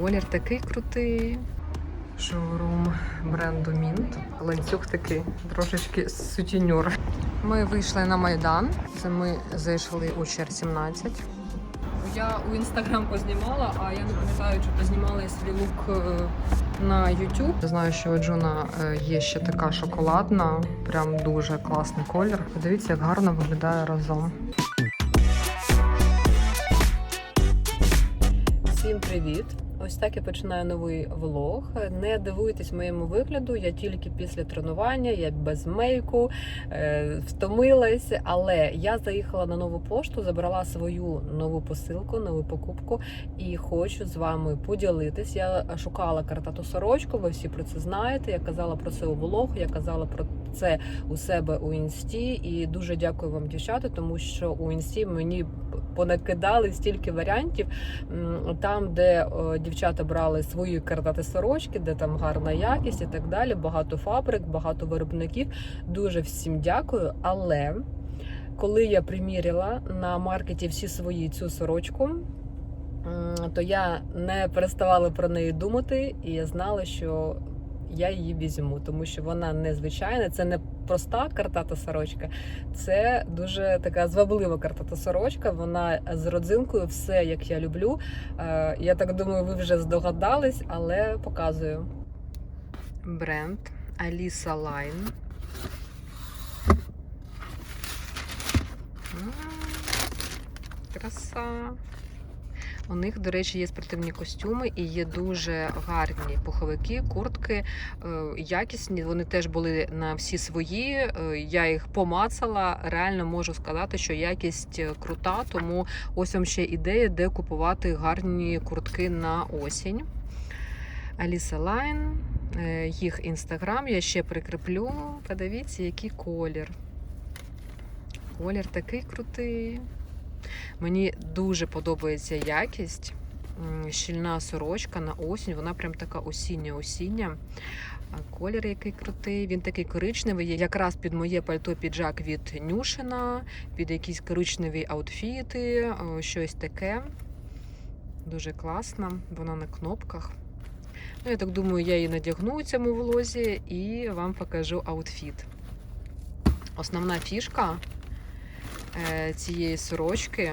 Колір такий крутий. Шоурум бренду Мінт. Ланцюг такий, трошечки сутінюр. Ми вийшли на Майдан. Це ми зайшли у чер 17. Я у інстаграм познімала, а я не пам'ятаю, чи познімала я свій лук е, на YouTube. Знаю, що у Джуна е, є ще така шоколадна, прям дуже класний колір. Подивіться, як гарно виглядає разом. Всім привіт! Ось так я починаю новий влог. Не дивуйтесь моєму вигляду. Я тільки після тренування, я без мейку, е, втомилась. Але я заїхала на нову пошту, забрала свою нову посилку, нову покупку і хочу з вами поділитись. Я шукала картату сорочку. Ви всі про це знаєте. Я казала про це у влог, я казала про це у себе у інсті. І дуже дякую вам, дівчата, тому що у інсті мені понакидали стільки варіантів. Там, де е, дівчата брали свої картати сорочки, де там гарна якість і так далі. Багато фабрик, багато виробників. Дуже всім дякую. Але коли я приміряла на маркеті всі свої цю сорочку, то я не переставала про неї думати, і я знала, що я її візьму, тому що вона незвичайна, це не проста картата сорочка, це дуже така зваблива картата сорочка. Вона з родзинкою, все як я люблю. Е, Я так думаю, ви вже здогадались, але показую. Бренд Line. М, Краса. У них, до речі, є спортивні костюми і є дуже гарні пуховики, куртки, е, якісні. Вони теж були на всі свої. Е, Я їх помацала. Реально можу сказати, що якість е, крута. Тому ось вам ще ідея, де купувати гарні куртки на осінь. Аліса Лайн, їх інстаграм я ще прикріплю. Подивіться, який колір. Колір такий крутий. Мені дуже подобається якість. Щільна сорочка на осінь, вона прям така осіння-осіння. Колір який крутий, він такий коричневий, якраз під моє пальто піджак від Нюшина, під якісь коричневі аутфіти, щось таке. Дуже класно, вона на кнопках. Ну, я так думаю, я її надягну у цьому влозі і вам покажу аутфіт. Основна фішка цієї сорочки.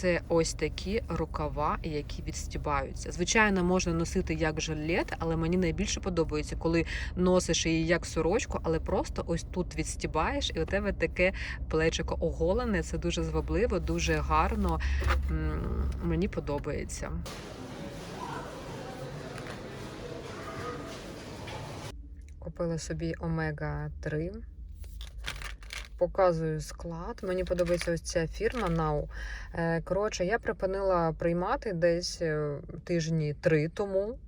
Це ось такі рукава, які відстібаються. Звичайно, можна носити як жилет, але мені найбільше подобається, коли носиш її як сорочку, але просто ось тут відстібаєш, і у тебе таке плечико оголене. Це дуже звабливо, дуже гарно. Мені подобається. Купила собі Омега 3. Показую склад. Мені подобається ось ця фірма Now. Е, Коротше, я припинила приймати десь е, тижні три тому.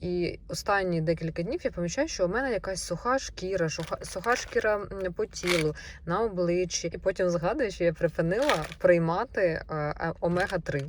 І останні декілька днів я помічаю, що у мене якась суха шкіра, суха шкіра по тілу, на обличчі. І потім згадую, що я припинила приймати омега 3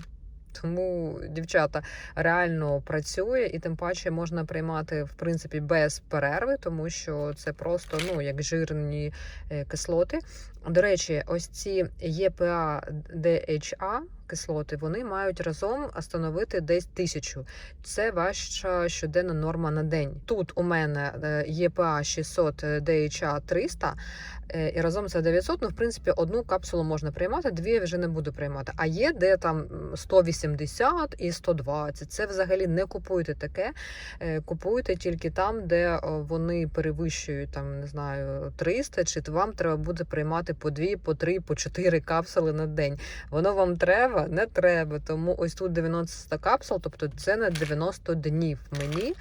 тому, дівчата, реально працює, і тим паче можна приймати в принципі без перерви, тому що це просто ну як жирні е, кислоти. До речі, ось ці ЄПА DHA кислоти вони мають разом становити десь тисячу. Це ваша щоденна норма на день. Тут у мене е, ЄПА 600, е, DHA 300, е, і разом це 900. Ну, в принципі, одну капсулу можна приймати, дві я вже не буду приймати. А є де там 180 і 120. Це взагалі не купуйте таке. Е, Купуйте тільки там, де вони перевищують там, не знаю, 300, чи вам треба буде приймати по 2, по 3, по 4 капсули на день. Воно вам треба, не треба. Тому ось тут 90 капсул, тобто це на 90 днів мені.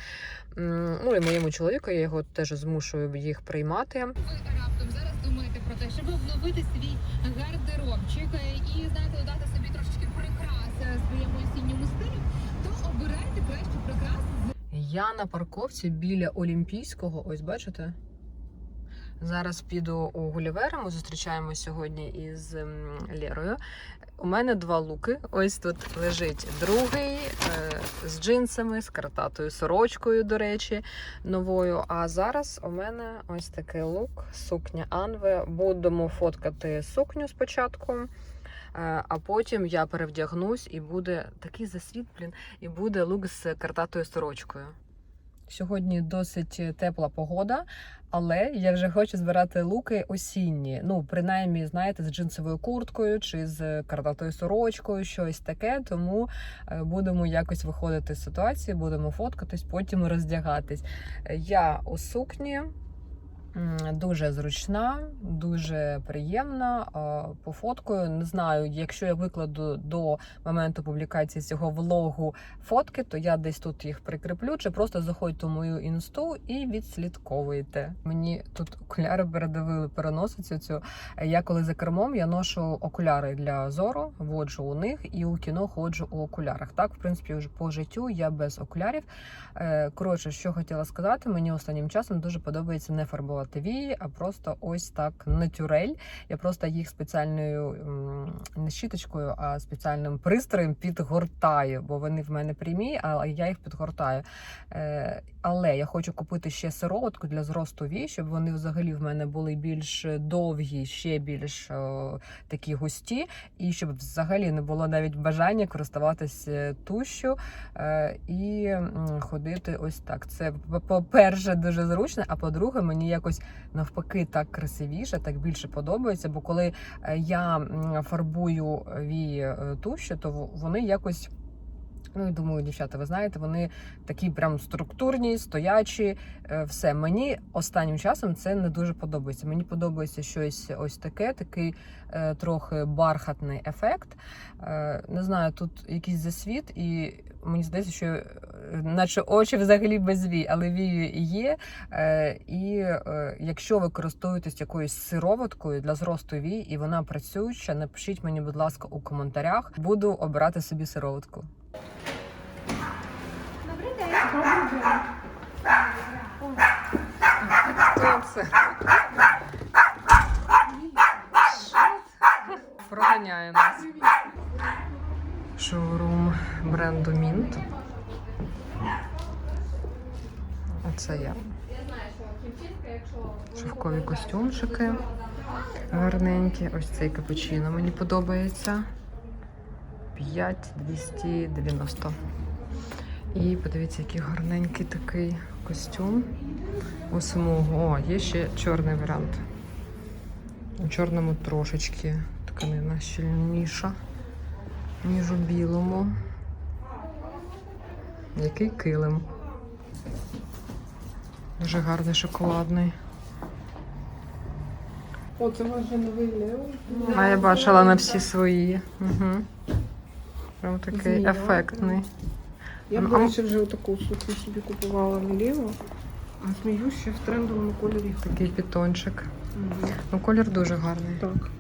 Ну і моєму чоловіку я його теж змушую їх приймати. ви раптом зараз думаєте про те, щоб обновити свій гардеробчик і знаєте, додати собі трошечки прикрас е, своєму осінньому стилю, то обирайте краще прикрас Я на парковці біля Олімпійського, ось бачите? Зараз піду у Гулівера. Ми зустрічаємося сьогодні із ем, Лєрою. У мене два луки. Ось тут лежить другий е, з джинсами, з картатою сорочкою, до речі, новою. А зараз у мене ось такий лук, сукня Анве. Будемо фоткати сукню спочатку. Е, А потім я перевдягнусь і буде такий засвіт, блін, і буде лук з картатою сорочкою. Сьогодні досить тепла погода, але я вже хочу збирати луки осінні. Ну, принаймні, знаєте, з джинсовою курткою чи з картатою сорочкою, щось таке. Тому е, будемо якось виходити з ситуації, будемо фоткатись, потім роздягатись. Е, Я у сукні. Дуже зручна, дуже приємна. А, По фоткою не знаю, якщо я викладу до моменту публікації цього влогу фотки, то я десь тут їх прикріплю, чи просто заходьте в мою інсту і відслідковуйте. Мені тут окуляри передавили переносицю цю. Я коли за кермом я ношу окуляри для зору, воджу у них і у кіно ходжу у окулярах. Так, в принципі, вже по життю я без окулярів. Е, Коротше, що хотіла сказати, мені останнім часом дуже подобається не фарбувати вії, а просто ось так натюрель. Я просто їх спеціальною не щіточкою, а спеціальним пристроєм підгортаю, бо вони в мене прямі, а я їх підгортаю. Е, Але я хочу купити ще сироватку для зросту вій, щоб вони взагалі в мене були більш довгі, ще більш е, такі густі, і щоб взагалі не було навіть бажання користуватися тушю е, і ходити ось так. Це по- по-перше, дуже зручно, а по-друге, мені якось навпаки так красивіше, так більше подобається. Бо коли е, я фарбую вії туші, то вони якось. Ну, я думаю, дівчата, ви знаєте, вони такі прям структурні, стоячі. е, Все мені останнім часом це не дуже подобається. Мені подобається щось ось таке, такий е, трохи бархатний ефект. Е, не знаю, тут якийсь засвіт, і мені здається, що е, наче очі взагалі без вій, але вії є. Е, і е, якщо ви користуєтесь якоюсь сироваткою для зросту вій, і вона працююча, напишіть мені, будь ласка, у коментарях. Буду обирати собі сироватку. Добрий день. Хто це? Проганяє нас. Шоурум бренду Mint. Оце я. Шовкові костюмчики. Гарненькі. Ось цей капучино мені подобається. 5290. І подивіться, який гарненький такий костюм. У смугу. О, є ще чорний варіант. У чорному трошечки тканина щільніша, ніж у білому. Який килим. Дуже гарний шоколадний. О, це ваш же новий Лео. А я бачила на всі свої. Угу. Прям такий Змія. ефектний. Я, до речі, вже таку сукню собі купувала на Лео. А змію ще в трендовому кольорі. Такий пітончик. Мгм. Ну, колір дуже гарний. Так.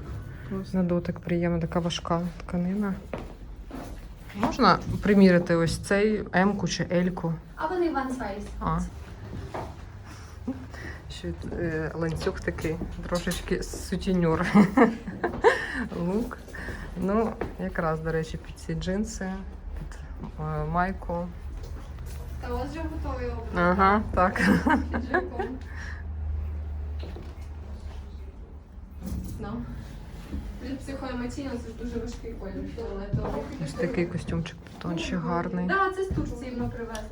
На дотик приємна така важка тканина. Можна приміряти ось цей М-ку чи L-ку? А вони one size. А. Що е, ланцюг такий, трошечки сутінюр. Лук. Ну, якраз, до речі, під ці джинси, під е, майку. Та у вас вже готовий образ. Ага, так. Піджаком. Ну. Психоемоційно це ж дуже важкий колір фіолетовий. Ось такий костюмчик тонче гарний. Так, це з Турції ми привезли.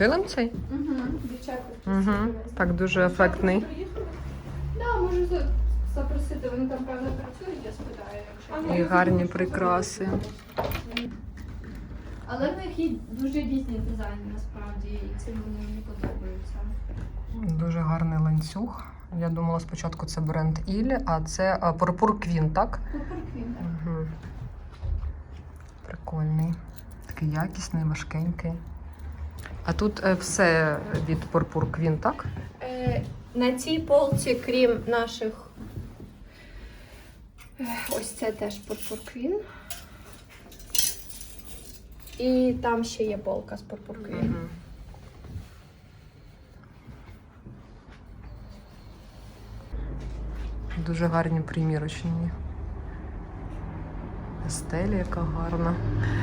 Килим цей? Угу, дівчата Угу. Так, дуже ефектний. Да, можу запросити, вони там певно працюють, я спитаю, якщо. І гарні прикраси. Але в них є дуже різні дизайни насправді, і це мені подобається. Дуже гарний ланцюг. Я думала спочатку це бренд Ілі, а це Purpur Queen, так? Купер Квін, так. Угу. Прикольний. Такий якісний, важкенький. А тут е, все від Purpur Queen, так? Е, На цій полці, крім наших. е, Ось це теж Purpur Queen. І там ще є полка з Purpur Queen. Мгм. Дуже гарні примірочні. Стелі, яка гарна.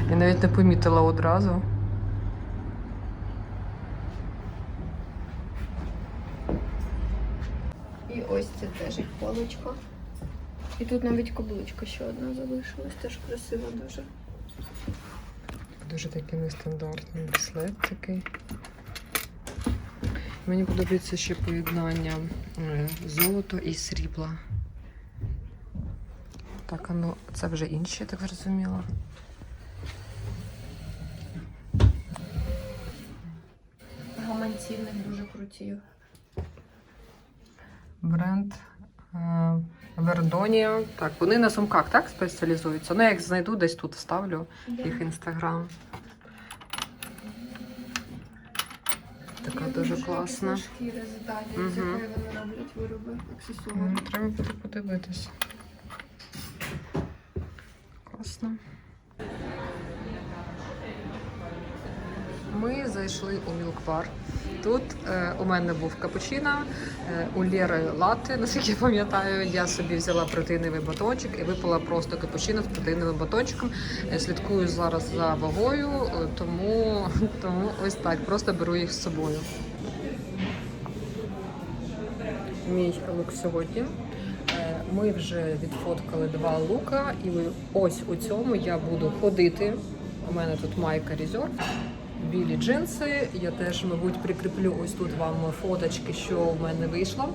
Я навіть не помітила одразу. Ось це теж полочка. І тут навіть каблучка ще одна залишилась, теж красива дуже. Дуже такий нестандартний браслет такий. Мені подобається ще поєднання е, золота і срібла. Так, ну це вже інші, я так зрозуміла. Гаманці в них дуже круті. Бренд е, Вердонія. Так, вони на сумках так спеціалізуються. Ну, я як знайду, десь тут вставлю їх інстаграм. Така дуже класна. З якої вони роблять вироби, аксесуари. Треба буде подивитись. Класно. Ми зайшли у мілкбар. Тут е, у мене був капучино, е, у Лєри латте, наскільки я пам'ятаю. Я собі взяла протеїновий батончик і випила просто капучино з протеїновим батончиком. Е, слідкую зараз за вагою, тому, тому ось так, просто беру їх з собою. Мій лук сьогодні. Ми вже відфоткали два лука, і ось у цьому я буду ходити. У мене тут майка Резерв, білі джинси. Я теж, мабуть, прикріплю ось тут вам фоточки, що в мене вийшло.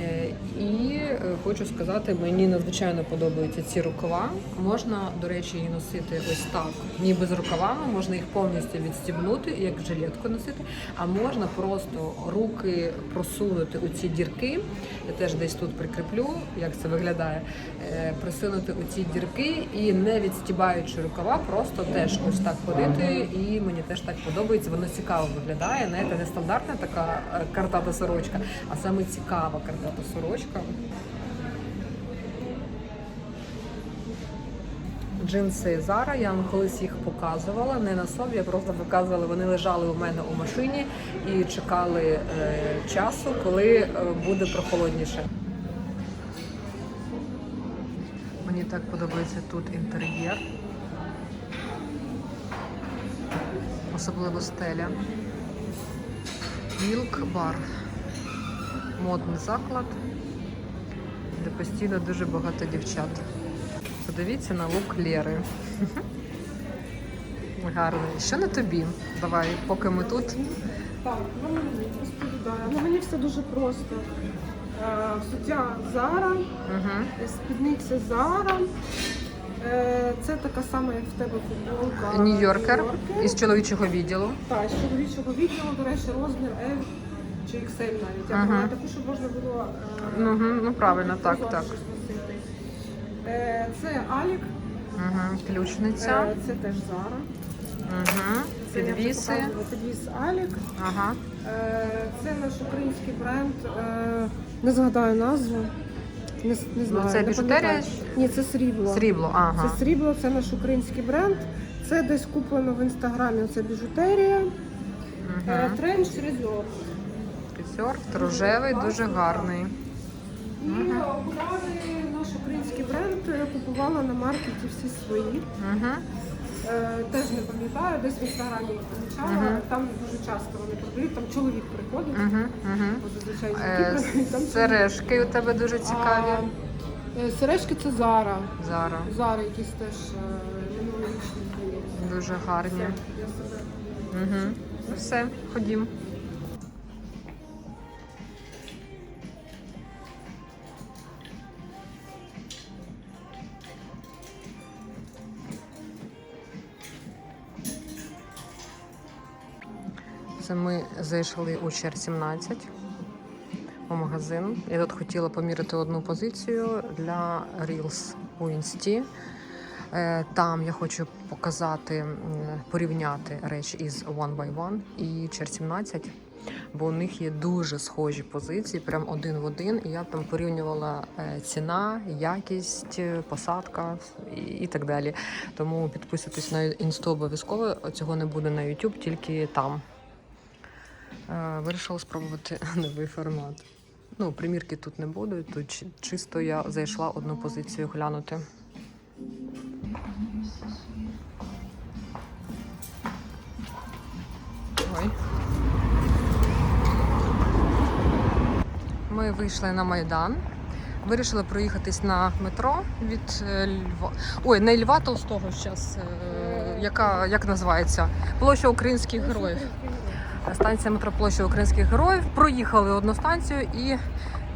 Е, І е, хочу сказати, мені надзвичайно подобаються ці рукава. Можна, до речі, її носити ось так, ніби з рукавами, можна їх повністю відстібнути, як жилетку носити, а можна просто руки просунути у ці дірки. Я теж десь тут прикріплю, як це виглядає. Е, Присунути у ці дірки і не відстібаючи рукава, просто теж ось так ходити. І мені теж так подобається. Воно цікаво виглядає. Знаєте, не стандартна така картата сорочка, а саме цікава картата сорочка. Джинси Zara, я вам колись їх показувала, не на собі, я просто показувала, вони лежали у мене у машині і чекали е, часу, коли е, буде прохолодніше. Мені так подобається тут інтер'єр. Особливо стеля. Мілк бар. Модний заклад, де постійно дуже багато дівчат. Подивіться на лук Лєри. Гарний. Що на тобі? Давай, поки ми тут. Так, ну мені розповідаю. Ну мені все дуже просто. Е, Взуття Зара, Угу. спідниця Зара. Е, Це така сама, як в тебе футболка. Нью-Йоркер Нью-Йоркер. із чоловічого відділу. Так, з чоловічого відділу, до речі, розмір L чи XL навіть. Я Ага. таку, щоб можна було е, Ну, ну правильно, так, так. щось носити. Е, Це Алік, Угу. Ключниця. е, це теж Зара. Угу. Це я вже Підвіси. показувала, Підвіс Алік. Ага. Е, Це наш український бренд. е, Не згадаю назву. Не, с- не знаю. Ну, це не біжутерія? пам'ятаю. Ні, це срібло. Срібло, ага. Це срібло, це наш український бренд. Це десь куплено в інстаграмі. Це біжутерія. Угу. Тренч резерв. Пісьор, рожевий, дуже гарний. І окуляри наш український бренд е, купувала на маркеті всі свої. Угу. Е, Теж не пам'ятаю, десь в інстаграмі їх помічала. Мгм. Там дуже часто вони продають. Там чоловік приходить, Угу. Угу. бо зазвичай жінки Е, продають. Там сережки у тебе дуже цікаві. А, е, Сережки це Зара. Зара. Зара якісь теж е, минулорічні здається. Дуже гарні. Я себе Угу. Все, ходім. Це ми зайшли у чер 17 у магазин. Я тут хотіла поміряти одну позицію для Reels у інсті. Е, Там я хочу показати, порівняти речі із One by One і Чер 17, бо у них є дуже схожі позиції, прям один в один. І я там порівнювала е, ціна, якість, е, посадка і, так далі. Тому підписуйтесь на інсту обов'язково. Цього не буде на YouTube, тільки там. Е, Вирішила спробувати новий формат. Ну, примірки тут не буду. Тут чисто я зайшла одну позицію глянути. Ой. Ми вийшли на Майдан. Вирішили проїхатись на метро від е, Льва. Ой, не Льва Толстого зараз. Яка як називається? Площа українських героїв. Станція метро Площа українських героїв. Проїхали одну станцію і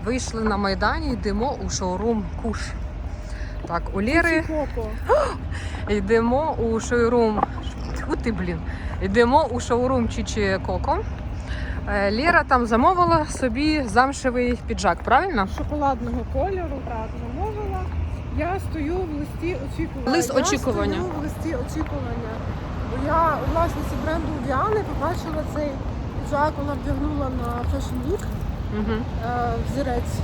вийшли на майдані. Йдемо у шоурум Куш. Так, у Лєри йдемо у шоурум. Тьфу ти, блін. Йдемо у шоурум Чічі Коко. Е, Лєра там замовила собі замшевий піджак, правильно? шоколадного кольору, так, замовила. Я стою в листі очікування. Лист Я стою в листі очікування. Бо я у власниці бренду Діани побачила цей піджак, вона вдягнула на Fashion Week Угу. е, взірець.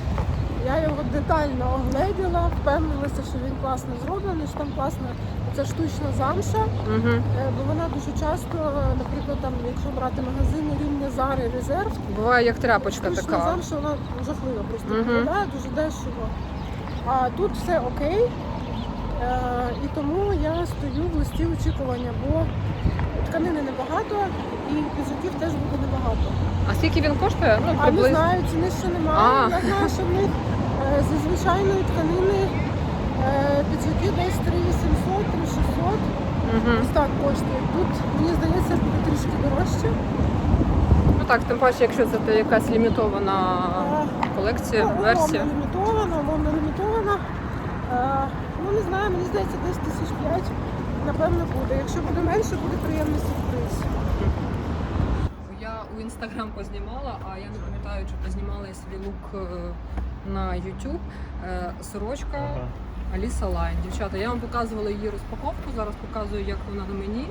Я його детально огледіла, впевнилася, що він класно зроблений, що там класна ця штучна замша. Угу. Е, Бо вона дуже часто, е, наприклад, там, якщо брати магазини рівня Зари Резерв, Буває як тряпочка Штучна така. замша, вона жахлива просто Мгм. виглядає, дуже дешево. А тут все окей. Е, і тому я стою в листі очікування, бо тканини небагато і піджаків теж буде небагато. А скільки він коштує? Ну, А не приблизно. знаю, ціни ще немає. А. Я знаю, що в них е, зі звичайної тканини е, піджаки десь 3800, 3600. Угу. Ось так коштує. Тут, мені здається, буде трішки дорожче. Ну так, тим паче, якщо це якась лімітована колекція, Ну, версія. Умовно умовно лімітована. Е, ну не знаю, мені здається, десь тисяч п'ять, напевно, буде. Якщо буде менше, буде приємний сюрприз. Я у інстаграм познімала, а я не пам'ятаю, чи познімала я свій лук е, на YouTube. Е, Сорочка Аліса Лайн. Дівчата, я вам показувала її розпаковку. Зараз показую, як вона на мені.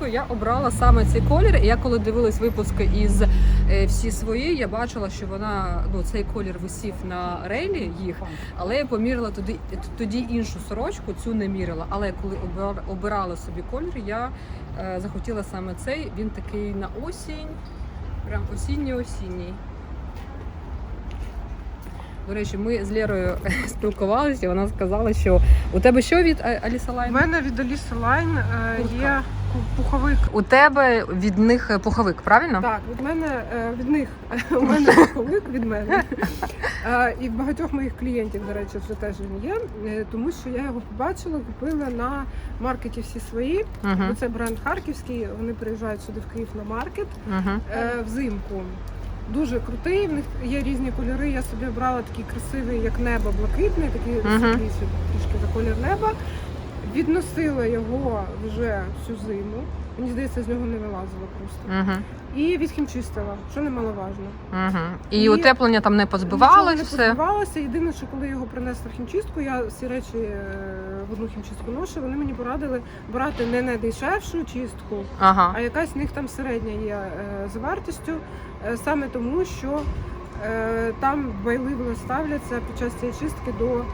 Круто, я обрала саме цей колір. І я коли дивилась випуски із е, всі свої, я бачила, що вона ну цей колір висів на рейлі їх, але я поміряла тоді, тоді іншу сорочку, цю не міряла. Але коли обирала собі колір, я е, захотіла саме цей. Він такий на осінь, прям осінній-осінній. До речі, ми з Лєрою спілкувалися, і вона сказала, що у тебе що від А- Аліса У мене від Аліси Лайн е, є пуховик. У тебе від них пуховик, правильно? Так, від мене е, від них у мене пуховик від мене. Е, І в багатьох моїх клієнтів, до речі, це теж він є, е, тому що я його побачила, купила на маркеті всі свої. Угу. Це бренд харківський. Вони приїжджають сюди в Київ на маркет. Угу. е, взимку. Дуже крутий. В них є різні кольори. Я собі обрала такий красивий, як небо, блакитний, такий Мгм. світліший трішки за колір неба. Відносила його вже всю зиму. Мені здається, з нього не вилазила просто. Угу. І відхімчистила, що немаловажно. Угу. І, І утеплення там не Нічого позбивалось не все. позбивалося. Єдине, що коли його принесли в хімчистку, я всі речі е, в одну хімчистку ношу. Вони мені порадили брати не найдешевшу чистку, Ага. а якась в них там середня є е, за вартістю, е, саме тому, що там байливо ставляться під час цієї чистки до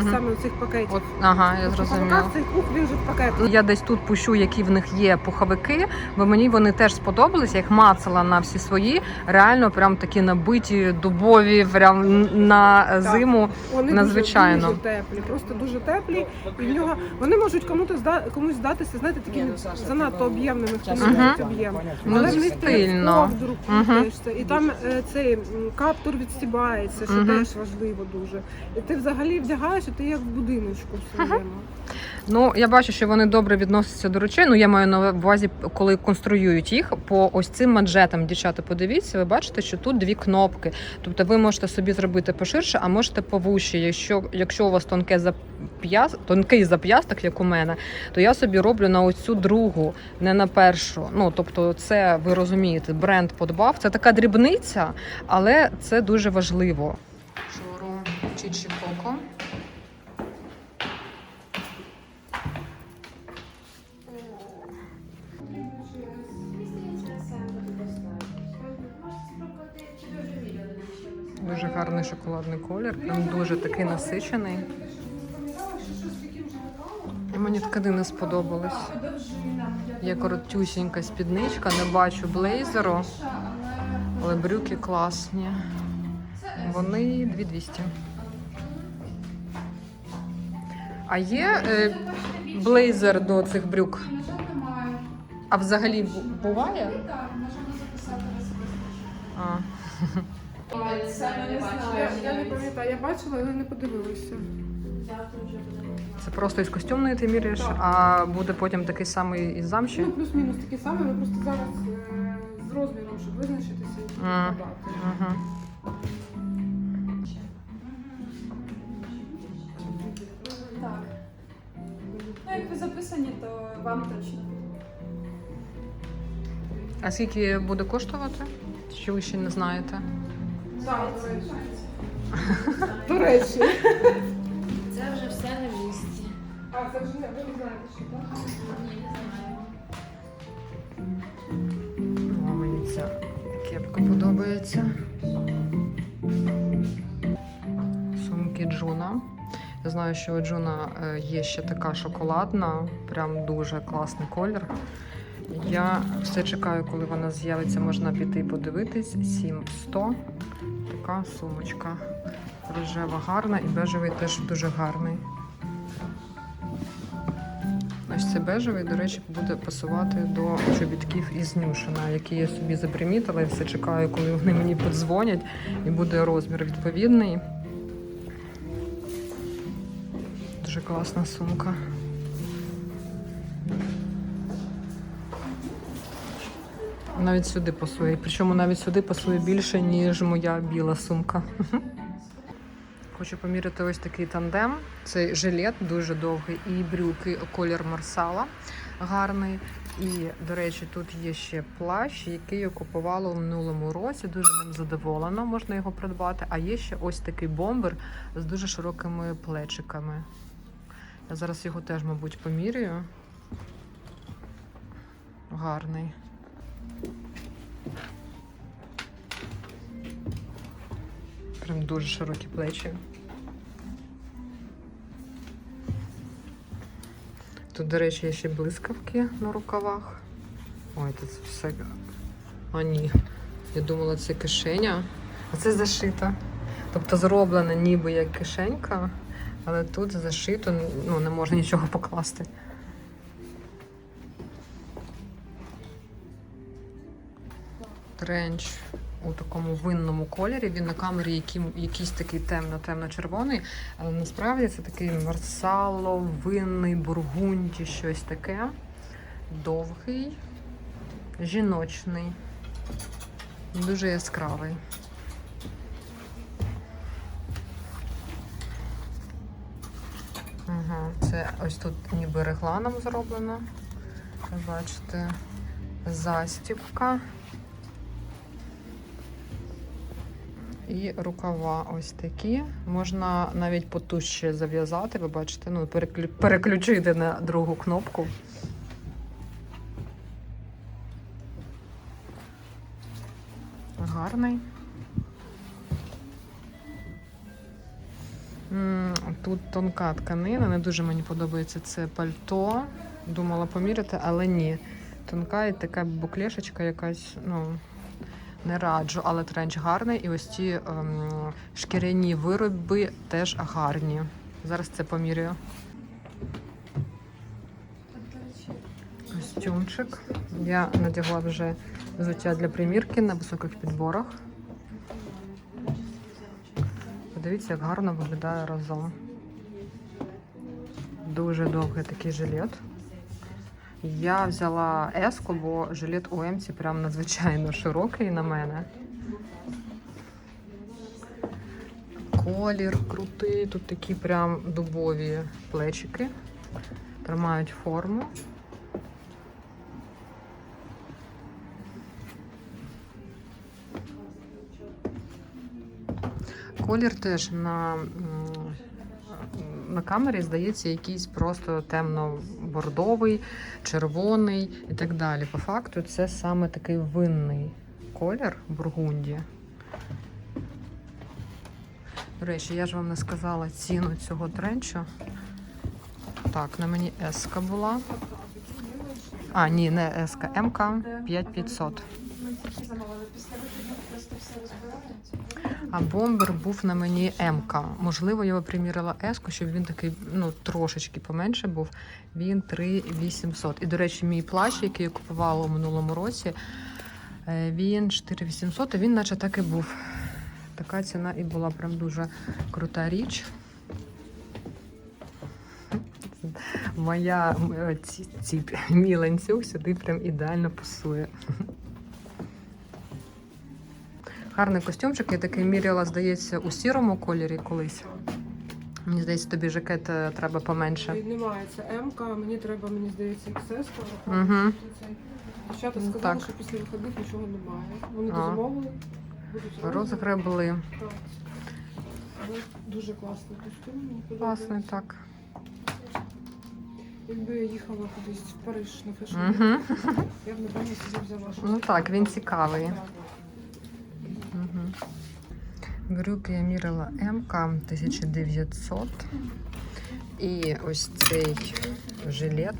Мгм. саме цих пакетів. От, ага, я в зрозуміла. паках цей пух він же в пакетах. Я десь тут пущу, які в них є пуховики, бо мені вони теж сподобались. Я їх мацала на всі свої. Реально, прям такі набиті, дубові, прям на зиму. Вони Надзвичайно. дуже, дуже теплі, просто дуже теплі. І в нього вони можуть комусь зда комусь здатися, знаєте, такими занадто об'ємними, хто не Мгм. об'єм. Ну, Але в них ти стильно. ковдру Мгм. і там е, цей м, каптур відстібається, що Мгм. теж важливо дуже. І ти взагалі вдягаєш, і ти як в будиночку своєму. Ну я бачу, що вони добре відносяться до речей. Ну я маю на увазі, коли конструюють їх по ось цим манжетам. Дівчата, подивіться, ви бачите, що тут дві кнопки. Тобто ви можете собі зробити поширше, а можете повужче. Якщо, якщо у вас тонке зап'яс, тонкий зап'ясток, як у мене, то я собі роблю на ось цю другу, не на першу. Ну тобто, це ви розумієте, бренд подбав. Це така дрібниця, але це дуже важливо. Шоурум Чічі Коко. Дуже гарний шоколадний колір, прям дуже такий насичений. Мені тканини сподобались. Є коротюсінька спідничка, не бачу блейзеру, але брюки класні. Вони 2200. А є е, блейзер до цих брюк? А взагалі буває? Так, можемо записати А. Я, не пам'ятаю, я бачила, але не подивилася. Це просто із костюмної ти міряєш, Так. а буде потім такий самий із замші. Ну, плюс-мінус такі самі, ми просто зараз е, з розміром, щоб визначитися і Ага. подати. Угу. Так. Ну, як ви записані, то вам точно. А скільки буде коштувати? Чи ви ще не знаєте? Так, до речі. Це вже все на місці. А, це вже не ви не знаєте, що так? Ні, не знаю. О, мені ця кепка подобається. Сумки Джуна. Я знаю, що у Джуна е, є ще така шоколадна, прям дуже класний колір. Я все чекаю, коли вона з'явиться, можна піти подивитись. 7100. Така сумочка. Рожева гарна і бежевий теж дуже гарний. Ось це бежевий, до речі, буде пасувати до чобітків із Нюшина, які я собі запримітила і все чекаю, коли вони мені подзвонять і буде розмір відповідний. Дуже класна сумка. Навіть сюди пасує. Причому навіть сюди пасує більше, ніж моя біла сумка. Хочу поміряти ось такий тандем. Цей жилет дуже довгий і брюки колір марсала гарний. І, до речі, тут є ще плащ, який я купувала у минулому році. Дуже ним задоволена, можна його придбати. А є ще ось такий бомбер з дуже широкими плечиками. Я зараз його теж, мабуть, поміряю. Гарний. Прям дуже широкі плечі. Тут, до речі, є ще блискавки на рукавах. Ой, тут все. А ні. Я думала, це кишеня. А це зашита. Тобто зроблена ніби як кишенька, але тут зашито, ну, не можна нічого покласти. Тренч у такому винному кольорі. Він на камері який, якийсь такий темно-темно-червоний. Але насправді це такий марсало, винний, бургунді, щось таке. Довгий, жіночний, дуже яскравий. Ага, це ось тут ніби регланом зроблено. Бачите, застібка. І рукава ось такі. Можна навіть потужче зав'язати, ви бачите, ну, переклю... переключити на другу кнопку. Гарний. Тут тонка тканина, не дуже мені подобається це пальто. Думала поміряти, але ні. Тонка і така буклешечка якась, ну, не раджу, але тренч гарний. І ось ці ем, шкіряні вироби теж гарні. Зараз це поміряю. Костюмчик. Я надягла вже взуття для примірки на високих підборах. Подивіться, як гарно виглядає разом. Дуже довгий такий жилет. Я взяла еску, бо жилет у Емці прям надзвичайно широкий на мене. Колір крутий, тут такі прям дубові плечики. Тримають форму. Колір теж на, на камері здається якийсь просто темно-бордовий, червоний і так далі. По факту це саме такий винний колір бургунді. До речі, я ж вам не сказала ціну цього тренчу. Так, на мені еска була. А, ні, не еска, МК 5500. Ми тільки замовили. Після просто все розбирається. А бомбер був на мені МК. Можливо, я примірила С, щоб він такий ну, трошечки поменше був. Він 3800. І, до речі, мій плащ, який я купувала у минулому році, е, він 4800, а він наче так і був. така ціна і була прям дуже крута річ. Моя ці, ці, мій ланцюг сюди прям ідеально пасує. Гарний костюмчик, я такий міряла, здається, у сірому кольорі колись. Мені здається, тобі жакет е, треба поменше. Немає, це М-ка, мені треба, мені здається, XS. Мгм. Дівчата Ну, сказали, так. що після виходних нічого немає. Вони дозамовили. Розгребли. Так. Дуже класний костюм. мені Класний, подобається. так. Якби я їхала кудись в Париж на фешн, Угу. я б напевно собі взяла щось. Ну так, він цікавий. Так. Брюки я мірила МК 1900. І ось цей жилет.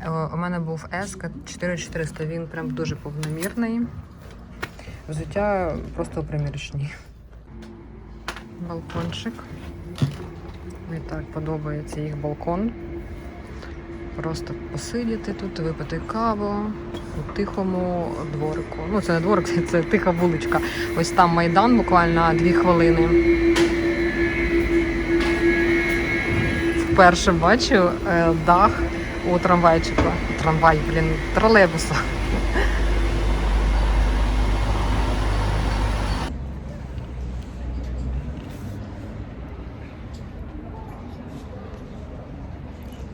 Е, У мене був S 4400, він прям дуже повномірний. Взуття просто у. Балкончик. Мені так подобається їх балкон. Просто посидіти тут, випити каву у тихому дворику. Ну, це не дворик, це тиха вуличка. Ось там майдан, буквально дві хвилини. Вперше бачу е, дах у трамвайчику. Трамвай, блін, тролейбуса.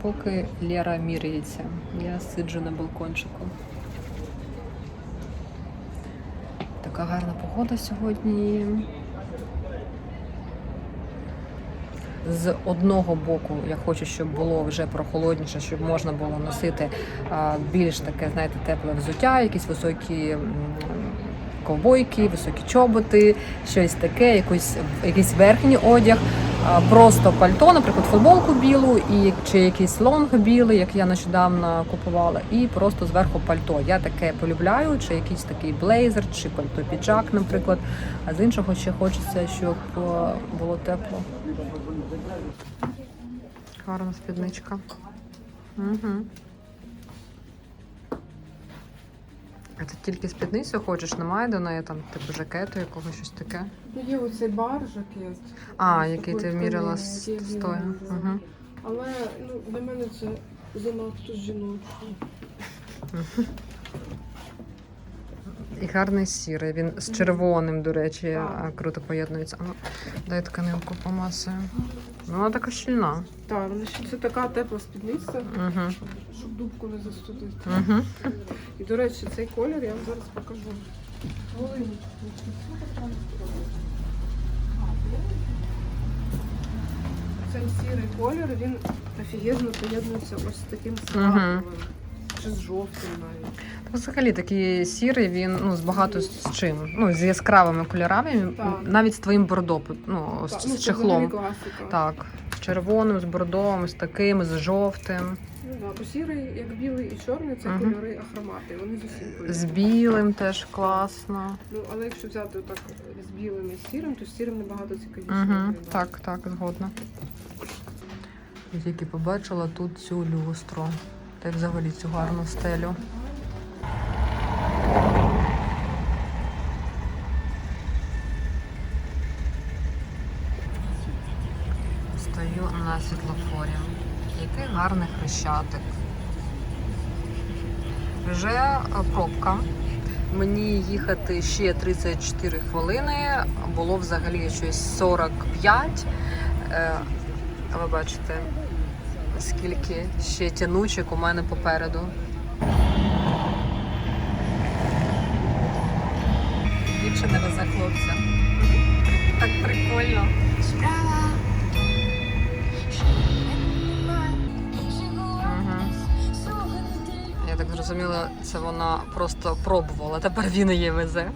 Поки Лера міряється, я сиджу на балкончику. Така гарна погода сьогодні. З одного боку я хочу, щоб було вже прохолодніше, щоб можна було носити більш таке, знаєте, тепле взуття, якісь високі ковбойки, високі чоботи, щось таке, якийсь, якийсь верхній одяг, просто пальто, наприклад, футболку білу і чи якийсь лонг білий, як я нещодавно купувала, і просто зверху пальто. Я таке полюбляю, чи якийсь такий блейзер, чи пальто піджак, наприклад. А з іншого ще хочеться, щоб е, було тепло. Гарна спідничка. Угу. А ти тільки спідницю хочеш? Немає до неї там типу жакету, якогось щось таке? Ну, є оцей бар жакет. А, який ти який стоя. Угу. Але ну, для мене це занадто жіночно. І гарний сірий. Він з червоним, до речі, круто поєднується. А Ну, дай тканинку помасую. Ну, вона така щільна. Так, вона ще це така тепла спідниця, Угу. щоб дубку не застудити. Угу. І, до речі, цей колір я вам зараз покажу. Цей сірий колір, він офігенно поєднується ось з таким скрабовим. Чи з жовтим навіть. Взагалі такий сірий, він ну, з багато з чим. Ну, з яскравими кольорами, Так. навіть з твоїм бордо, ну, з, з ну, чехлом. класика. Так, з червоним, з бордовим, з таким, з жовтим, Ну, да, бо сірий, як білий і чорний, це Мгм. кольори ахромати. Вони з поєднані. білим теж класно. Ну, але якщо взяти отак з білим і з сірим, то з сірим набагато цікавіше. Угу, виглядає. так, так, згодна. Я тільки побачила тут цю люстру. Та й взагалі цю гарну стелю. Стою на світлофорі. Який гарний хрещатик. Вже пробка. Мені їхати ще 34 хвилини. Було взагалі щось 45. Е, ви бачите, скільки ще тянучок у мене попереду. Дівчина везе хлопця. Так прикольно. Я так зрозуміла, це вона просто пробувала, тепер він її везе.